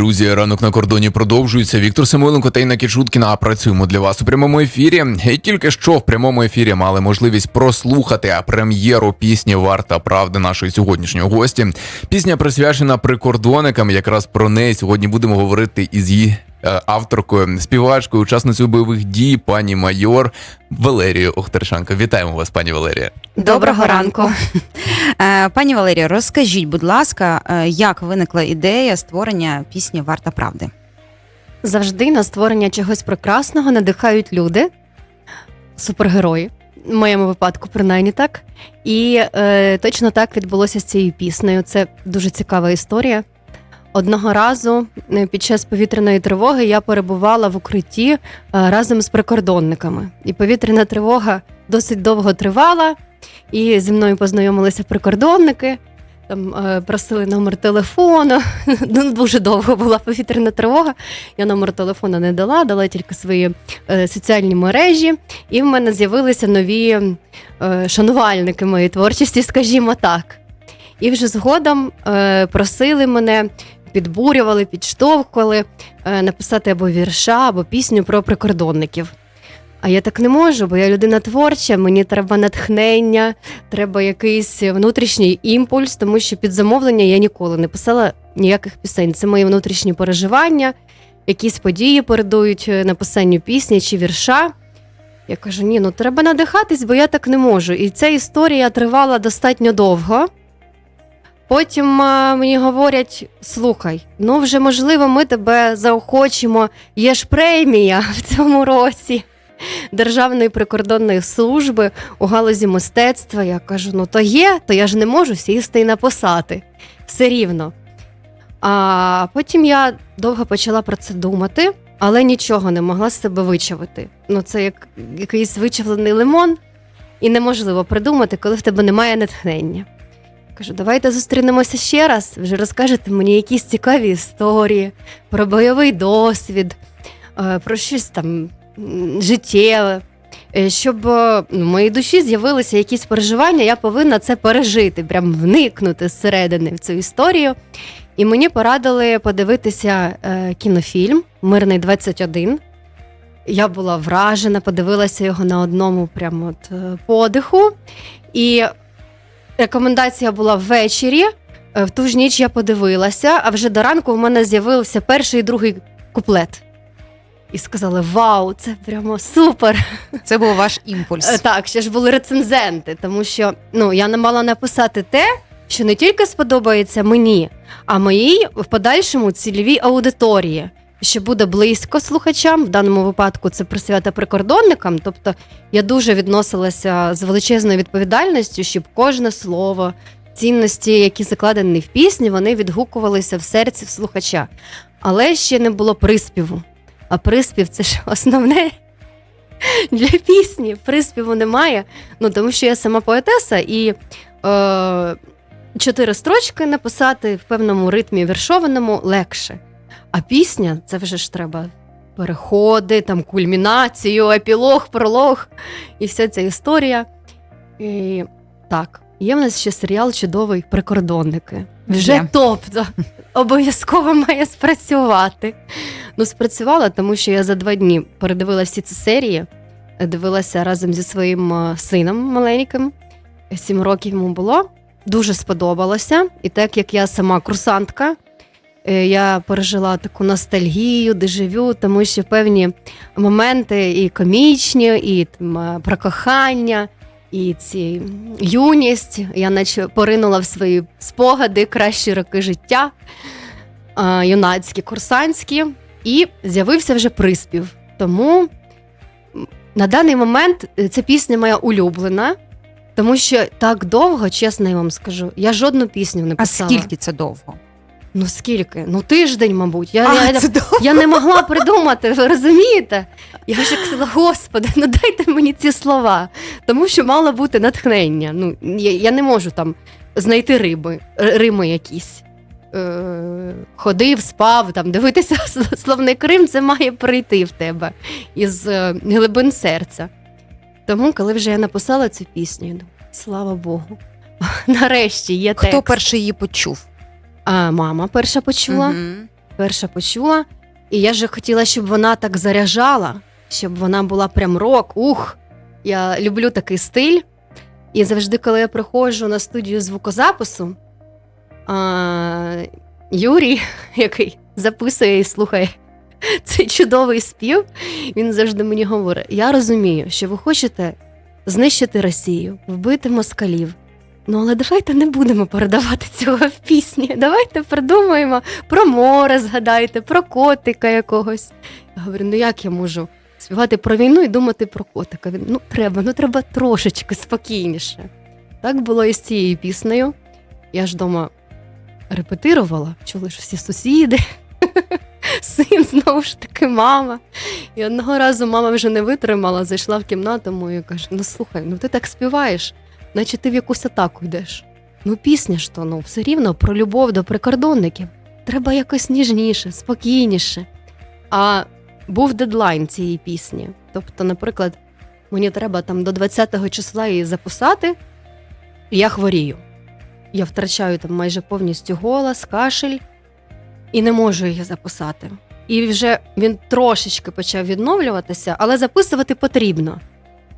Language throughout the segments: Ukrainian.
Друзі, ранок на кордоні продовжується. Віктор Самойленко та Інна Кічуткіна працюємо для вас у прямому ефірі. І тільки що в прямому ефірі мали можливість прослухати прем'єру пісні Варта правди нашої сьогоднішньої гості. Пісня присвячена прикордонникам. Якраз про неї сьогодні будемо говорити із її авторкою, співачкою, учасницею бойових дій, пані майор Валерією Охтершанко. Вітаємо вас, пані Валерія. Доброго ранку. Е, Пані Валерію, розкажіть, будь ласка, е, як виникла ідея створення пісні Варта правди? Завжди на створення чогось прекрасного надихають люди, супергерої. В моєму випадку, принаймні так. І е, точно так відбулося з цією піснею. Це дуже цікава історія. Одного разу е, під час повітряної тривоги я перебувала в укритті е, разом з прикордонниками. І повітряна тривога досить довго тривала, і зі мною познайомилися прикордонники. Там е, просили номер телефону. Ну, дуже довго була повітряна тривога. Я номер телефону не дала, дала тільки свої соціальні мережі, і в мене з'явилися нові шанувальники моєї творчості, скажімо так. І вже згодом просили мене, підбурювали, підштовхували е, написати або вірша, або пісню про прикордонників. А я так не можу, бо я людина творча, мені треба натхнення, треба якийсь внутрішній імпульс, тому що під замовлення я ніколи не писала ніяких пісень. Це мої внутрішні переживання, якісь події передують е, написанню пісні чи вірша. Я кажу: ні, ну треба надихатись, бо я так не можу. І ця історія тривала достатньо довго. Потім е, мені говорять: слухай, ну вже можливо, ми тебе заохочимо. Є ж премія в цьому році Державної прикордонної служби у галузі мистецтва. Я кажу: ну то є, то я ж не можу сісти і написати. Все рівно. А потім я довго почала про це думати, але нічого не могла з себе вичавити. Ну, це як якийсь вичавлений лимон, і неможливо придумати, коли в тебе немає натхнення. Кажу, давайте зустрінемося ще раз. Вже розкажете мені якісь цікаві історії про бойовий досвід, е, про щось там життєве. Е, Щоб е, ну, в моїй душі з'явилися якісь переживання, я повинна це пережити, прям вникнути зсередини в цю історію. І мені порадили подивитися кінофільм Мирний 21. Я була вражена, подивилася його на одному прямо от подиху. І рекомендація була ввечері. Е, В ту ж ніч я подивилася, а вже до ранку в мене з'явився перший і другий куплет. І сказали: Вау, це прямо супер! Це був ваш Е, імпульс. Так, ще ж були рецензенти, тому що ну, я не мала написати те, що не тільки сподобається мені, а моїй в подальшому цільовій аудиторії, що буде близько слухачам. В даному випадку це присвята прикордонникам. Тобто я дуже відносилася з величезною відповідальністю, щоб кожне слово, цінності, які закладені в пісні, вони відгукувалися в серці слухача. Але ще не було приспіву. А приспів це ж основне для пісні. Приспіву немає. Ну тому що я сама поетеса, і е, чотири строчки написати в певному ритмі віршованому легше. А пісня це вже ж треба переходи, там кульмінацію, епілог, пролог і вся ця історія. І, так, є в нас ще серіал чудовий Прикордонники. Вже Є. тобто обов'язково має спрацювати. Ну, спрацювала, тому що я за два дні передивила всі ці серії, дивилася разом зі своїм е, сином маленьким. Сім років йому було. Дуже сподобалося. І так як я сама курсантка, я пережила таку ностальгію, дежавю, тому що певні моменти і комічні, і там, е, про кохання, і ці юність. Я наче поринула в свої спогади, кращі роки життя, е, юнацькі, курсантські, і з'явився вже приспів. Тому на даний момент е, ця пісня моя улюблена. Тому що так довго, чесно я вам скажу, я жодну пісню не А скільки це довго? Ну скільки? Ну тиждень, мабуть. Я, А, я, довго. я не могла придумати, ви розумієте? Я вже казала, господи, ну дайте мені ці слова. Тому що мало бути натхнення. Ну, я, я не можу там знайти риби, рими якісь. Е, ходив, спав, там, дивитися словник Рим, це має прийти в тебе із е, глибин серця. Тому, коли вже я написала цю пісню, я думаю, слава Богу, нарешті є текст. Хто перший її почув? А мама перша почула. Мгм. перша почула. І я же хотіла, щоб вона так заряджала, щоб вона була прям рок. Ух! Я люблю такий стиль. І завжди, коли я приходжу на студію звукозапису, а, Юрій, який записує і слухає цей чудовий спів, він завжди мені говорить: я розумію, що ви хочете знищити Росію, вбити москалів. Ну, але давайте не будемо передавати цього в пісні. Давайте придумаємо про море, згадайте, про котика якогось. Я говорю, ну як я можу співати про війну і думати про котика? Він ну треба, ну треба трошечки спокійніше. Так було і з цією піснею. Я ж дома репетирувала, чули ж всі сусіди, син знову ж таки мама. І одного разу мама вже не витримала, зайшла в кімнату мою і каже: Ну слухай, ну ти так співаєш, наче ти в якусь атаку йдеш. Ну, пісня ж то, ну, все рівно про любов до прикордонників. Треба якось ніжніше, спокійніше. А був дедлайн цієї пісні. Тобто, наприклад, мені треба там до 20-го числа її записати, і я хворію. Я втрачаю там майже повністю голос, кашель і не можу її записати. І вже він трошечки почав відновлюватися, але записувати потрібно.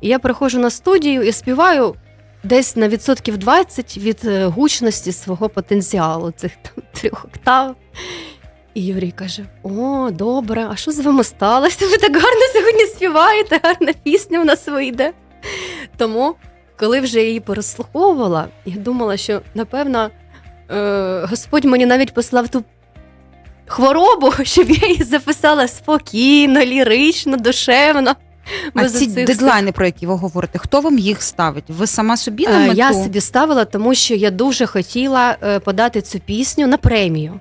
І я приходжу на студію і співаю десь на відсотків 20 від е, гучності свого потенціалу, цих трьох октав. І Юрій каже: О, добре, а що з вами сталося? Ви так гарно сьогодні співаєте, гарна пісня в нас вийде. Тому, коли вже її переслуховувала, я думала, що напевно е, Господь мені навіть послав ту хворобу, щоб я її записала спокійно, лірично, душевно. А без ці оцих дедлайни, про які ви говорите, хто вам їх ставить? Ви сама собі на Е, мету? Я собі ставила, тому що я дуже хотіла е, подати цю пісню на премію.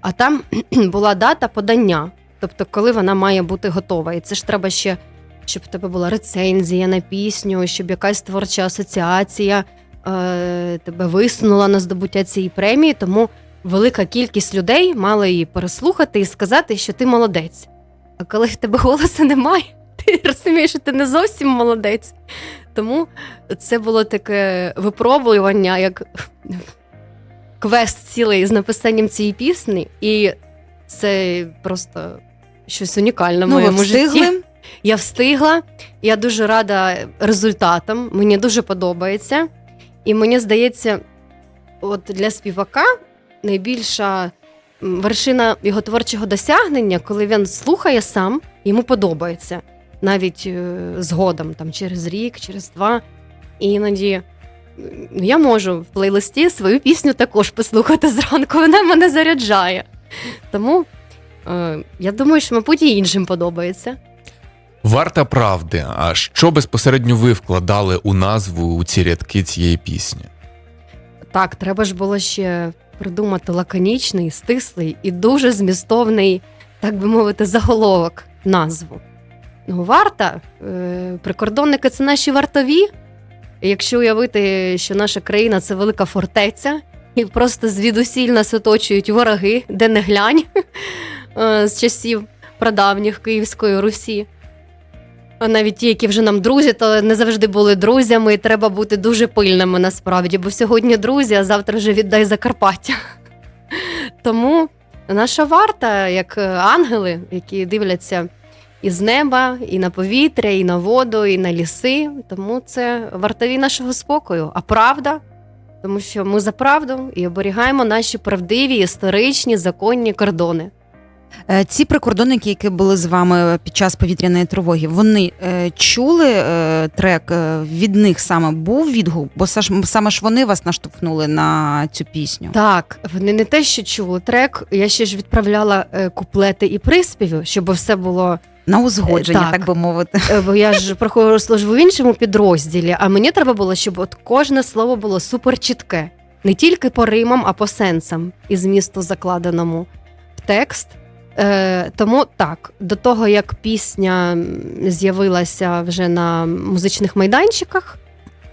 А там була дата подання, тобто, коли вона має бути готова. І це ж треба ще, щоб в тебе була рецензія на пісню, щоб якась творча асоціація е, тебе висунула на здобуття цієї премії. Тому велика кількість людей мала її переслухати і сказати, що ти молодець. А коли в тебе голосу немає, ти розумієш, що ти не зовсім молодець. Тому це було таке випробування, як квест цілий з написанням цієї пісні, і це просто щось унікальне в ну, моєму житті. Я встигла, я дуже рада результатам. Мені дуже подобається. І мені здається, от для співака найбільша вершина його творчого досягнення, коли він слухає сам, йому подобається. Навіть е, згодом, там через рік, через два. І іноді я можу в плейлисті свою пісню також послухати зранку. Вона мене заряджає. Тому е, я думаю, що, мабуть, і іншим подобається. Варта правди. А що безпосередньо ви вкладали у назву у ці рядки цієї пісні? Так, треба ж було ще придумати лаконічний, стислий і дуже змістовний, так би мовити, заголовок назву. Варта, е, прикордонники це наші вартові. Якщо уявити, що наша країна це велика фортеця, і просто звідусіль нас оточують вороги, де не глянь е, з часів прадавніх Київської Русі. А навіть ті, які вже нам друзі, то не завжди були друзями, і треба бути дуже пильними насправді, бо сьогодні друзі, а завтра вже віддай Закарпаття. Тому наша варта, як е, ангели, які дивляться із неба, і на повітря, і на воду, і на ліси. Тому це вартові нашого спокою. А правда, тому що ми за правду і оберігаємо наші правдиві, історичні, законні кордони. Е, Ці прикордонники, які були з вами під час повітряної тривоги, вони е, чули е, трек від них саме був відгук, бо саме ж вони вас наштовхнули на цю пісню. Так, вони не те, що чули трек. Я ще ж відправляла куплети і приспіви, щоб все було. На узгодження, Так. так би мовити. е, Бо я ж проходжу службу в іншому підрозділі, а мені треба було, щоб от кожне слово було супер чітке, не тільки по римам, а по сенсам і змісту закладеному в текст. Е, тому так, до того як пісня з'явилася вже на музичних майданчиках,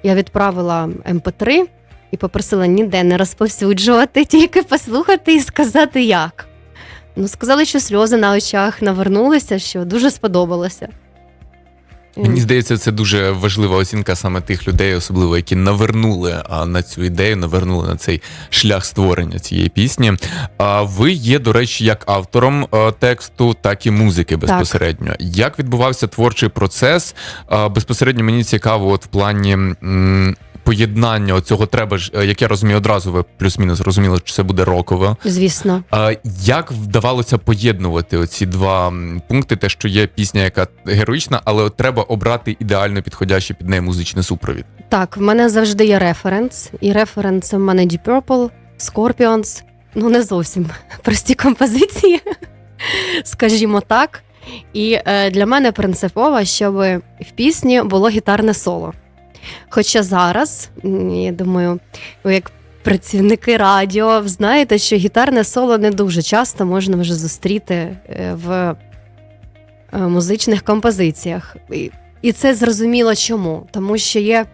я відправила МП3 і попросила ніде не розповсюджувати, тільки послухати і сказати як. Ну, сказали, що сльози на очах навернулися, що дуже сподобалося. Мені здається, це дуже важлива оцінка саме тих людей, особливо які навернули на цю ідею, навернули на цей шлях створення цієї пісні. А ви є, до речі, як автором тексту, так і музики безпосередньо. Як відбувався творчий процес? Безпосередньо мені цікаво, от в плані. Поєднання цього треба ж, е, як я розумію, одразу ви плюс-мінус розуміли, що це буде рокове. Звісно. А як вдавалося поєднувати оці два пункти? Те, що є пісня, яка героїчна, але треба обрати ідеально підходящий під неї музичний супровід. Так, в мене завжди є референс. І референс в мене Deep Purple, Scorpions. Ну, не зовсім прості композиції, скажімо так. І е, для мене принципово, щоб в пісні було гітарне соло. Хоча зараз, я думаю, ви як працівники радіо знаєте, що гітарне соло не дуже часто можна вже зустріти е, в е, музичних композиціях. І- І це зрозуміло чому. Тому що є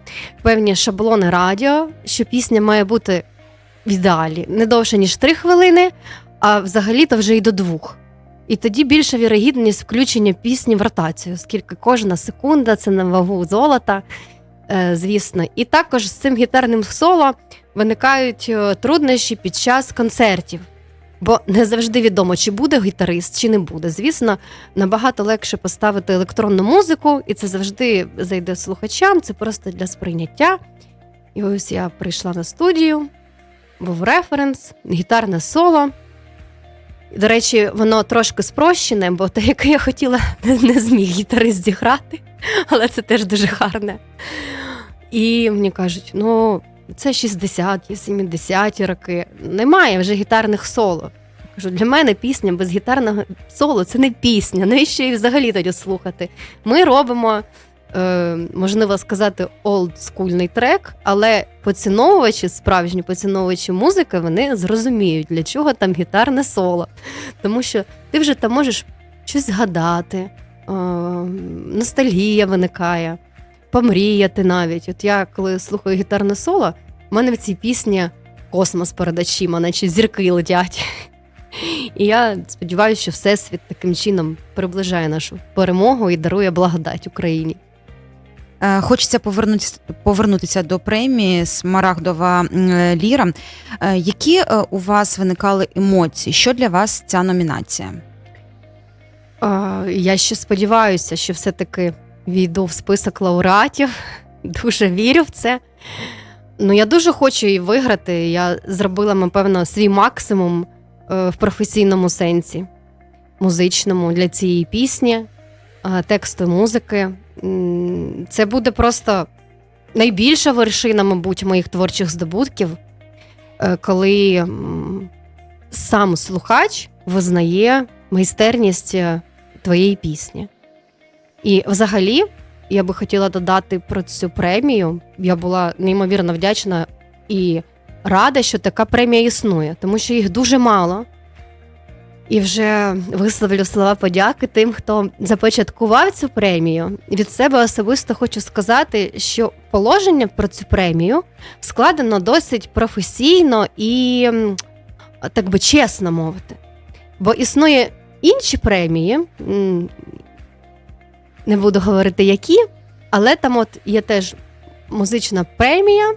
певні шаблони радіо, що пісня має бути в ідеалі не довше, ніж 3 хвилини, а взагалі-то вже й до двох. І тоді більша вірогідність включення пісні в ротацію, оскільки кожна секунда це на вагу золота, звісно. І також з цим гітарним соло виникають е, труднощі під час концертів. Бо не завжди відомо, чи буде гітарист, чи не буде. Звісно, набагато легше поставити електронну музику, і це завжди зайде слухачам, це просто для сприйняття. І ось я прийшла на студію, був референс, гітарне соло. До речі, воно трошки спрощене, бо те, яке я хотіла, не зміг гітарист зіграти, але це теж дуже гарне. І мені кажуть: ну, це 60-ті, 70-ті роки. Немає вже гітарних соло. Кажу, для мене пісня без гітарного соло це не пісня. Навіщо її взагалі тоді слухати? Ми робимо, е, можливо сказати, олдскульний трек, але поціновувачі, справжні поціновувачі музики, вони зрозуміють, для чого там гітарне соло. Тому що ти вже там можеш щось згадати, ностальгія виникає, помріяти навіть. От я, коли слухаю гітарне соло, в мене в цій пісні космос перед очима, наче зірки летять. І я сподіваюся, що Всесвіт таким чином приближає нашу перемогу і дарує благодать Україні. Е, Хочеться повернутися, повернутися до премії Смарагдова е, ліра. Е, Які е, у вас виникали емоції? Що для вас ця номінація? Я ще сподіваюся, що все-таки війду в список лауреатів. Дуже вірю в це. Ну, я дуже хочу її виграти. Я зробила, напевно, свій максимум е, в професійному сенсі, музичному для цієї пісні, е, тексту музики. Це буде просто найбільша вершина, мабуть, моїх творчих здобутків, е, коли сам слухач визнає майстерність твоєї пісні. І взагалі, я би хотіла додати про цю премію. Я була неймовірно вдячна і рада, що така премія існує, тому що їх дуже мало. І вже висловлю слова подяки тим, хто започаткував цю премію. Від себе особисто хочу сказати, що положення про цю премію складено досить професійно і, так би чесно мовити. Бо існує інші премії, не буду говорити які, але там от є теж музична премія,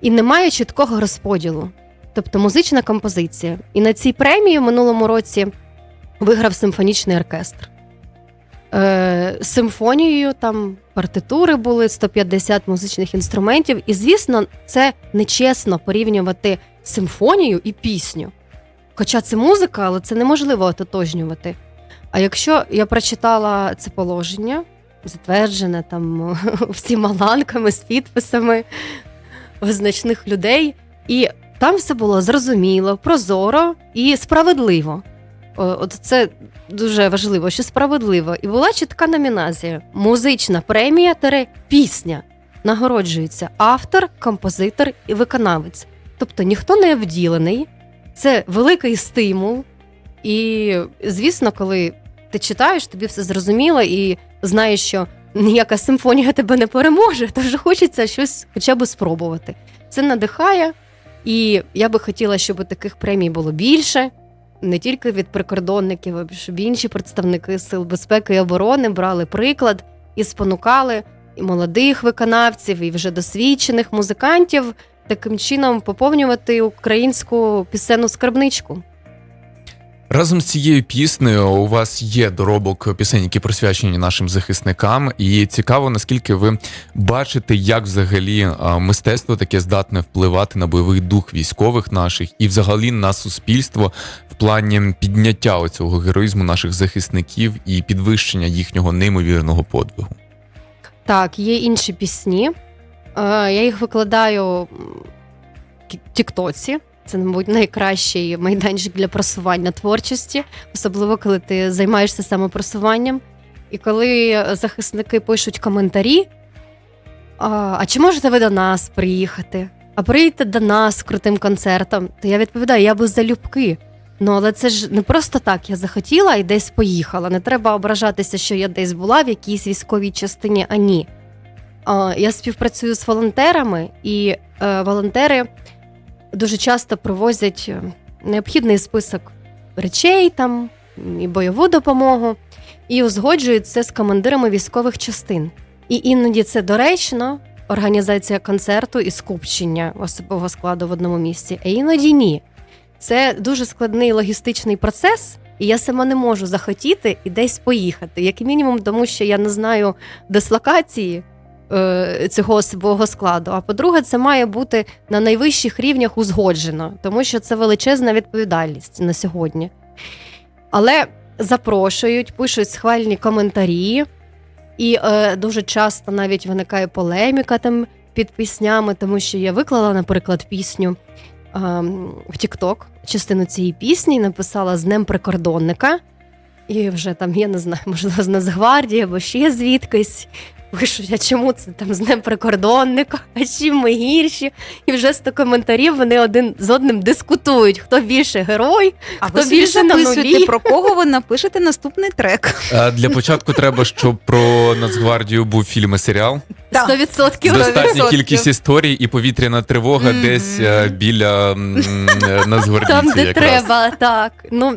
і немає чіткого розподілу. Тобто музична композиція. І на цій премії в минулому році виграв симфонічний оркестр. Е, симфонією там партитури були 150 музичних інструментів. І, звісно, це нечесно порівнювати симфонію і пісню. Хоча це музика, але це неможливо ототожнювати. А якщо я прочитала це положення, затверджене там всіма ланками з підписами визначних людей, і там все було зрозуміло, прозоро і справедливо. От це дуже важливо, що справедливо. І була чітка номінація: музична премія тере пісня. Нагороджується автор, композитор і виконавець. Тобто ніхто не обділений, це великий стимул. І, звісно, коли ти читаєш, тобі все зрозуміло і знаєш, що ніяка симфонія тебе не переможе, то вже хочеться щось хоча б спробувати. Це надихає, і я би хотіла, щоб таких премій було більше, не тільки від прикордонників, а щоб інші представники сил безпеки і оборони брали приклад і спонукали і молодих виконавців, і вже досвідчених музикантів таким чином поповнювати українську пісенну скарбничку. Разом з цією піснею у вас є доробок пісень, які присвячені нашим захисникам, і цікаво, наскільки ви бачите, як взагалі мистецтво таке здатне впливати на бойовий дух військових наших і взагалі на суспільство в плані підняття оцього героїзму наших захисників і підвищення їхнього неймовірного подвигу. Так, є інші пісні. Е, Я їх викладаю в Тіктоці. Це, мабуть, найкращий майданчик для просування творчості, особливо коли ти займаєшся самопросуванням. І коли захисники пишуть коментарі: а, чи можете ви до нас приїхати? А приїдьте до нас крутим концертом, то я відповідаю, я би залюбки. Ну, але це ж не просто так. Я захотіла і десь поїхала. Не треба ображатися, що я десь була в якійсь військовій частині, а ні. А, Я співпрацюю з волонтерами, і е, волонтери дуже часто привозять е, необхідний список речей там і бойову допомогу, і узгоджують це з командирами військових частин. І іноді це доречно, організація концерту і скупчення особового складу в одному місці, а іноді ні. Це дуже складний логістичний процес, і я сама не можу захотіти і десь поїхати. Як мінімум, тому що я не знаю дислокації е, цього особового складу. А по-друге, це має бути на найвищих рівнях узгоджено, тому що це величезна відповідальність на сьогодні. Але запрошують, пишуть схвальні коментарі, і е, дуже часто навіть виникає полеміка там під піснями, тому що я виклала, наприклад, пісню ем, в TikTok, частину цієї пісні, написала з Днем прикордонника. І вже там, я не знаю, можливо, з Нацгвардії або ще звідкись. Пишуть, а чому це там з Днем прикордонника, а чим ми гірші? І вже з коментарів вони один з одним дискутують, хто більше герой, А Хто ви більше на нулі? про кого ви напишете наступний трек. Е, Для початку треба, щоб про Нацгвардію був фільм і серіал. Так. 100%. Достатня 100%. кількість історій і повітряна тривога Мгм. десь е, біля м, е, Нацгвардійців. Там, де якраз. треба, так. Ну,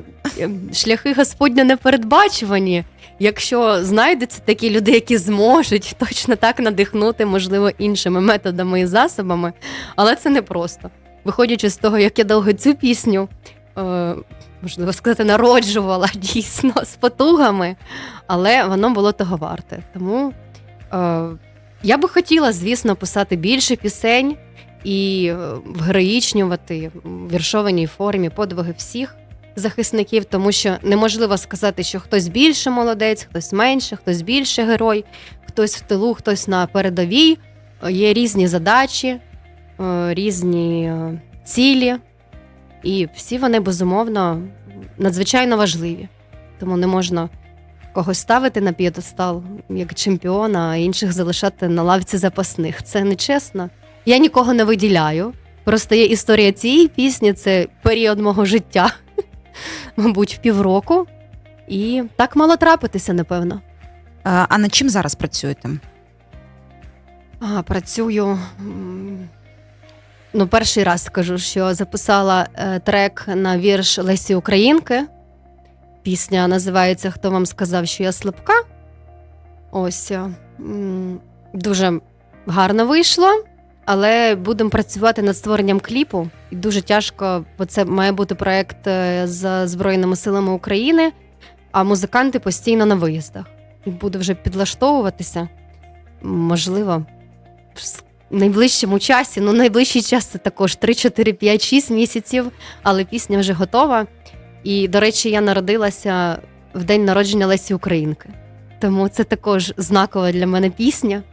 шляхи Господня непередбачувані. Якщо знайдуться такі люди, які зможуть точно так надихнути, можливо, іншими методами і засобами, але це не просто. Виходячи з того, як я довго цю пісню, е, можливо сказати, народжувала дійсно з потугами, але воно було того варте. Тому е, я би хотіла, звісно, писати більше пісень і е, вгероїчнювати в віршованій формі подвиги всіх захисників, тому що неможливо сказати, що хтось більше молодець, хтось менше, хтось більше герой, хтось в тилу, хтось на передовій. Е, Є різні задачі, е, різні е, цілі, і всі вони безумовно надзвичайно важливі. Тому не можна когось ставити на п'єдестал як чемпіона, а інших залишати на лавці запасних. Це нечесно. Я нікого не виділяю. Просто є історія цієї пісні, це період мого життя, мабуть, в півроку. І так мало трапитися, напевно. А над чим зараз працюєте? А, працюю. Ну, перший раз скажу, що записала е, трек на вірш Лесі Українки. Пісня називається Хто вам сказав, що я слабка. Ось е, дуже гарно вийшло, але будемо працювати над створенням кліпу. І дуже тяжко, бо це має бути проект е, з Збройними силами України, а музиканти постійно на виїздах. Буду вже підлаштовуватися. Можливо, в найближчому часі. Ну, найближчий час це також 3, 4, 5, 6 місяців, але пісня вже готова. І, до речі, я народилася в день народження Лесі Українки. Тому це також знакова для мене пісня.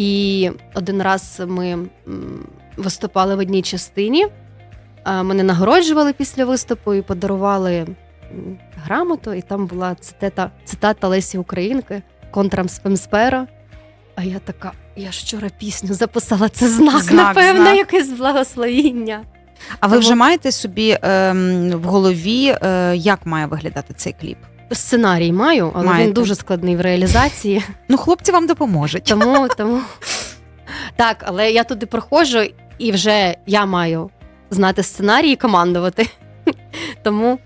І один раз ми виступали в одній частині. Мене нагороджували після виступу і подарували грамоту, і там була цитата, цитата Лесі Українки Контрам спемсперо. А я така, я ж вчора пісню записала. Це знак, Знак, напевно, знак. якесь благословіння. А ви Тому- вже маєте собі ем, в голові, е, як має виглядати цей кліп? Сценарій маю, але Маєте. він дуже складний в реалізації. Ну, хлопці вам допоможуть. Тому, тому так, але я туди проходжу, і вже я маю знати сценарій і командувати. Тому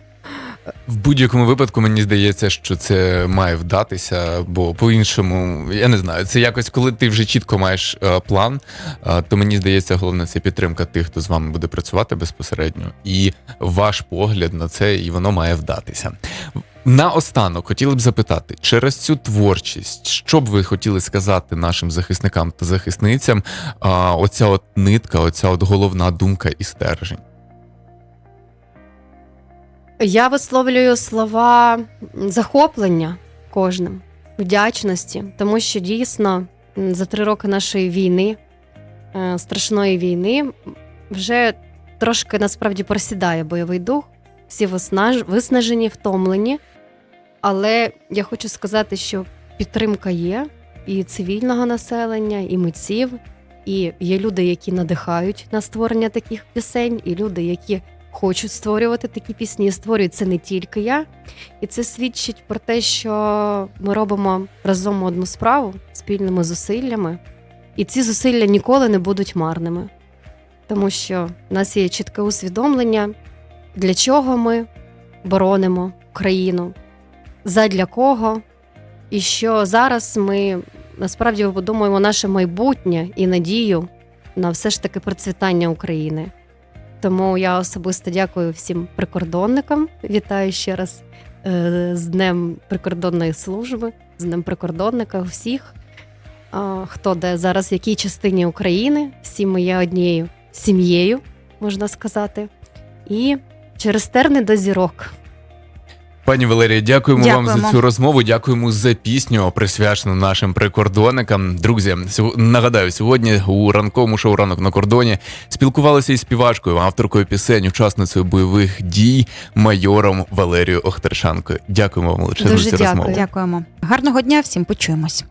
В будь-якому випадку мені здається, що це має вдатися, бо по-іншому, я не знаю, це якось, коли ти вже чітко маєш е, план, е, то мені здається, головне це підтримка тих, хто з вами буде працювати безпосередньо, і ваш погляд на це, і воно має вдатися. Наостанок хотіли б запитати, через цю творчість, що б ви хотіли сказати нашим захисникам та захисницям? А, оця от нитка, оця от головна думка і стержень. Я висловлюю слова захоплення кожним, вдячності, тому що дійсно за три роки нашої війни, е, страшної війни, вже трошки насправді просідає бойовий дух, всі виснаж- виснажені, втомлені. Але я хочу сказати, що підтримка є і цивільного населення, і митців, і є люди, які надихають на створення таких пісень, і люди, які хочуть створювати такі пісні, створюють це не тільки я. І це свідчить про те, що ми робимо разом одну справу спільними зусиллями, і ці зусилля ніколи не будуть марними. Тому що в нас є чітке усвідомлення, для чого ми боронимо країну, задля кого, і що зараз ми насправді будуємо наше майбутнє і надію на все ж таки процвітання України. Тому я особисто дякую всім прикордонникам. Вітаю ще раз е, з Днем прикордонної служби, з Днем прикордонника всіх, хто де зараз в якій частині України. Всі ми є однією сім'єю, можна сказати. І через терни до зірок. Пані Валерія, дякуємо, вам за цю розмову. Дякуємо за пісню, присвячену нашим прикордонникам. Друзі, нагадаю, сьогодні у ранковому шоу ранок на кордоні спілкувалися із співачкою, авторкою пісень, учасницею бойових дій, майором Валерією Охтершанкою. Дякуємо вам величезно за цю дякую. розмову. Дякуємо. Гарного дня, всім почуємось.